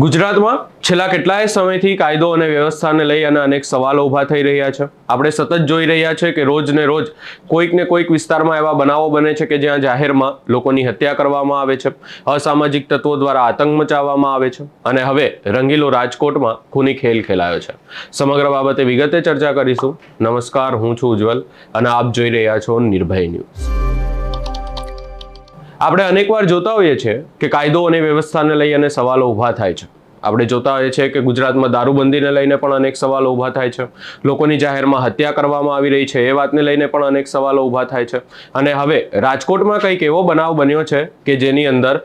ગુજરાતમાં છેલ્લા કેટલાય સમયથી કાયદો અને વ્યવસ્થાને લઈ અને અનેક સવાલો ઊભા થઈ રહ્યા છે. આપણે સતત જોઈ રહ્યા છે કે રોજ ને રોજ કોઈક ને કોઈક વિસ્તારમાં એવા બનાવો બને છે કે જ્યાં જાહેરમાં લોકોની હત્યા કરવામાં આવે છે, અસામાજિક તત્વો દ્વારા આતંક મચાવવામાં આવે છે અને હવે રંગીલો રાજકોટમાં ખૂની ખેલ ખેલાયો છે. સમગ્ર બાબતે વિગતે ચર્ચા કરીશું. નમસ્કાર, હું છું ઉજ્જવલ અને આપ જોઈ રહ્યા છો નિર્ભય ન્યૂઝ. આપણે અનેકવાર જોતા હોઈએ છીએ કે કાયદો અને વ્યવસ્થાને લઈ અને સવાલો ઊભા થાય છે. આપણે જોતા હોઈએ છીએ કે ગુજરાતમાં દારૂબંધીને લઈને પણ અનેક સવાલો ઊભા થાય છે. લોકોની જાહેરમાં હત્યા કરવામાં આવી રહી છે, એ વાતને લઈને પણ અનેક સવાલો ઊભા થાય છે. અને હવે રાજકોટમાં કંઈક એવો બનાવ બન્યો છે કે જેની અંદર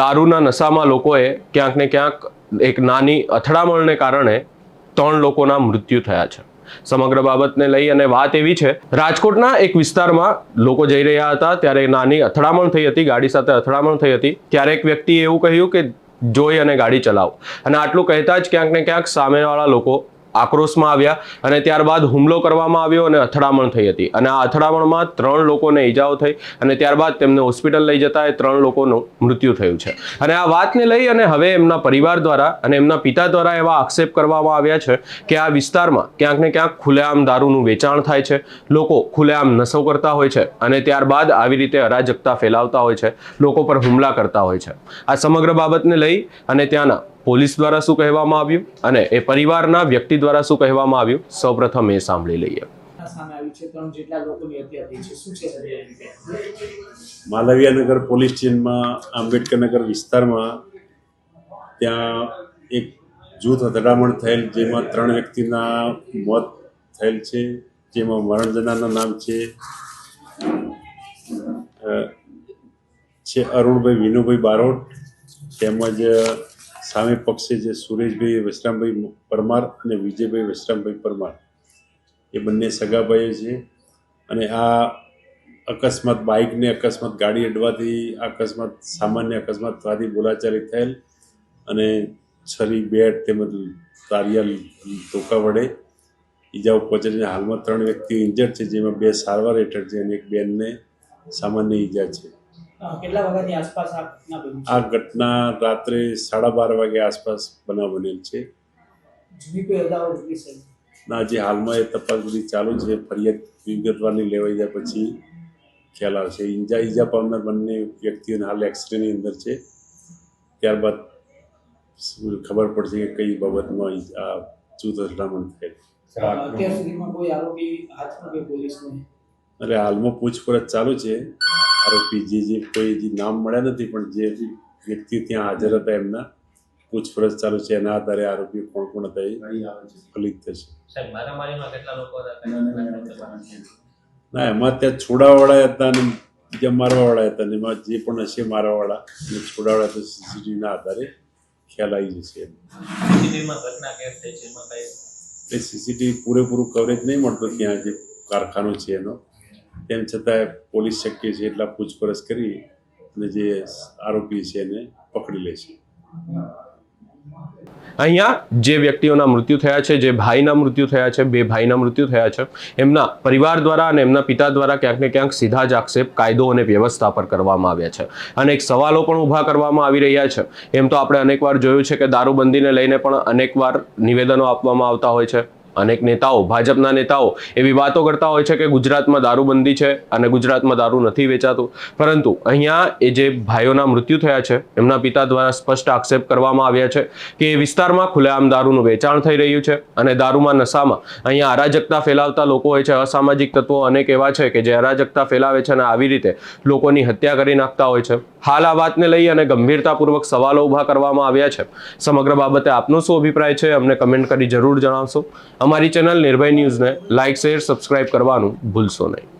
દારૂના નશામાં લોકોએ ક્યાંક ને ક્યાંક એક નાની અથડામણને કારણે ત્રણ લોકોના મૃત્યુ થયા છે. સમગ્ર બાબતને લઈ અને વાત એવી છે, રાજકોટના એક વિસ્તારમાં લોકો જઈ રહ્યા હતા, ત્યારે નાની અથડામણ થઈ હતી, ગાડી સાથે અથડામણ થઈ હતી. ત્યારે એક વ્યક્તિએ એવું કહ્યું કે, જોઈ અને ગાડી ચલાવો. અને આટલું કહેતા જ ક્યાંક ને ક્યાંક સામેવાળા લોકો આક્રોશમાં આવ્યા અને ત્યારબાદ હુમલો કરવામાં આવ્યો અને અથડામણ થઈ હતી. અને આ અથડામણમાં ત્રણ લોકોને ઈજાઓ થઈ અને ત્યારબાદ તેમને હોસ્પિટલ લઈ જતા એ ત્રણ લોકોનું મૃત્યુ થયું છે. અને આ વાતને લઈ અને હવે એમના પરિવાર દ્વારા અને એમના પિતા દ્વારા એવા આક્ષેપ કરવામાં આવ્યા છે કે આ વિસ્તારમાં ક્યાંક ને ક્યાંક ખુલ્લેઆમ દારૂનું વેચાણ થાય છે, લોકો ખુલ્લેઆમ નશો કરતા હોય છે અને ત્યારબાદ આવી રીતે અરાજકતા ફેલાવતા હોય છે, લોકો પર હુમલા કરતા હોય છે. આ સમગ્ર બાબતને લઈ અને ત્યાંના પોલીસ દ્વારા શું કહેવામાં આવ્યું અને એ પરિવારના વ્યક્તિ દ્વારા શું કહેવામાં આવ્યું? સૌપ્રથમ એ સાંભળી લઈએ. સામે આવી છે. ત્રણ જેટલા લોકોની હત્યા થઈ છે. શું છે સર એ રીતે? માલવિયાનગર પોલીસ સ્ટેશનમાં આંબેડકરનગર વિસ્તારમાં ત્યાં એક જૂથ અથડામણ થયેલ જેમાં ત્રણ વ્યક્તિના મોત થયેલ છે જેમાં મરણ જનારના નામ છે છે અરુણભાઈ વિનુભાઈ બારોટ તેમજ સામે પક્ષે જે સુરેશભાઈ વશરામભાઈ પરમાર અને વિજયભાઈ વશરામભાઈ પરમાર. એ બંને સગાભાઈઓ છે અને આ અકસ્માત બાઇકને અકસ્માત ગાડી અડવાથી અકસ્માત સામાન્ય અકસ્માત થવાથી બોલાચાલી થયેલ અને છરી, બેટ તેમજ તારિયા ધોકા વડે ઈજાઓ પહોંચે હાલમાં ત્રણ વ્યક્તિઓ ઇન્જર્ડ છે, જેમાં બે સારવાર હેઠળ છે અને એક બેનને સામાન્ય ઈજા છે. કેટલા વાગ્યાની આસપાસ આ ઘટના રાત્રે સાડા બાર વાગે આસપાસ બનાવ બનેલ છે. ના જે હાલમાં એ તપાસ બધી ચાલુ છે. ફરિયાદ વિગતવારની લેવાઈ જાય પછી ખ્યાલ આવશે. ઈજા ઈજા પામનાર બંને વ્યક્તિઓને હાલ એક્સિડન્ટની અંદર છે. ત્યારબાદ ખબર પડશે કે કઈ બાબતમાં આ જૂથ અથડામણ થયેલ. અત્યાર સુધીમાં કોઈ આરોપી હાથમાં કે પોલીસને અને હાલમાં પૂછપરછ ચાલુ છે. આરોપી જે જે કોઈ જે નામ મળ્યા નથી પણ જે વ્યક્તિ ત્યાં હાજર હતા એમના પૂછપરછ ચાલુ છે. એના આધારે આરોપી કોણ કોણ હતા એ ફલિત થશે. સાહેબ મારામારીમાં કેટલા લોકો હતા? ના એમાં ત્યાં છોડાવાળા હતા અને બીજા મારવાવાળા હતા અને એમાં જે પણ હશે મારવાવાળા અને છોડાવાળા તો સીસીટીવીના આધારે ખ્યાલ આવી જશે સીસીટીવી પૂરેપૂરું કવરેજ નહીં મળતું ત્યાં જે કારખાનો છે એનો. તેમ છતાં પોલીસ શક્ય છે એટલા પૂછપરછ કરી અને જે આરોપી છે એને પકડી લે છે. અહીંયા જે વ્યક્તિઓના મૃત્યુ થયા છે, જે ભાઈના મૃત્યુ થયા છે, બે ભાઈના મૃત્યુ થયા છે, એમના પરિવાર દ્વારા અને એમના પિતા દ્વારા ક્યાંક ને ક્યાંક સીધા જ આક્ષેપ કાયદો અને વ્યવસ્થા પર કરવામાં આવ્યા છે. અનેક સવાલો પણ ઊભા કરવામાં આવી રહ્યા છે. એમ તો આપણે અનેકવાર જોયું છે કે દારૂબંધીને લઈને પણ અનેકવાર નિવેદનો આપવામાં આવતા હોય છે. અનેક નેતાઓ, ભાજપના નેતાઓ એવી વાતો કરતા હોય છે કે ગુજરાતમાં દારૂબંધી છે અને ગુજરાતમાં દારૂ નથી વેચાતું. પરંતુ અહીંયા એ જે ભાઈઓના મૃત્યુ થયા છે, એમના પિતા દ્વારા સ્પષ્ટ આક્ષેપ કરવામાં આવ્યા છે કે એ વિસ્તારમાં ખુલ્લેઆમ દારૂનું વેચાણ થઈ રહ્યું છે અને દારૂમાં નશામાં અહીંયા અરાજકતા ફેલાવતા લોકો હોય છે. અસામાજિક તત્વો અનેક એવા છે કે જે અરાજકતા ફેલાવે છે અને આવી રીતે લોકોની હત્યા કરી નાખતા હોય છે. હાલ આ વાતને લઈ અને ગંભીરતાપૂર્વક સવાલો ઊભા કરવામાં આવ્યા છે. સમગ્ર બાબતે આપનો શું અભિપ્રાય છે, અમને કમેન્ટ કરી જરૂર જણાવશો. અમારી ચેનલ નિર્ભય ન્યૂઝને લાઇક શેર સબસ્ક્રાઇબ કરવાનું ભૂલશો નહીં.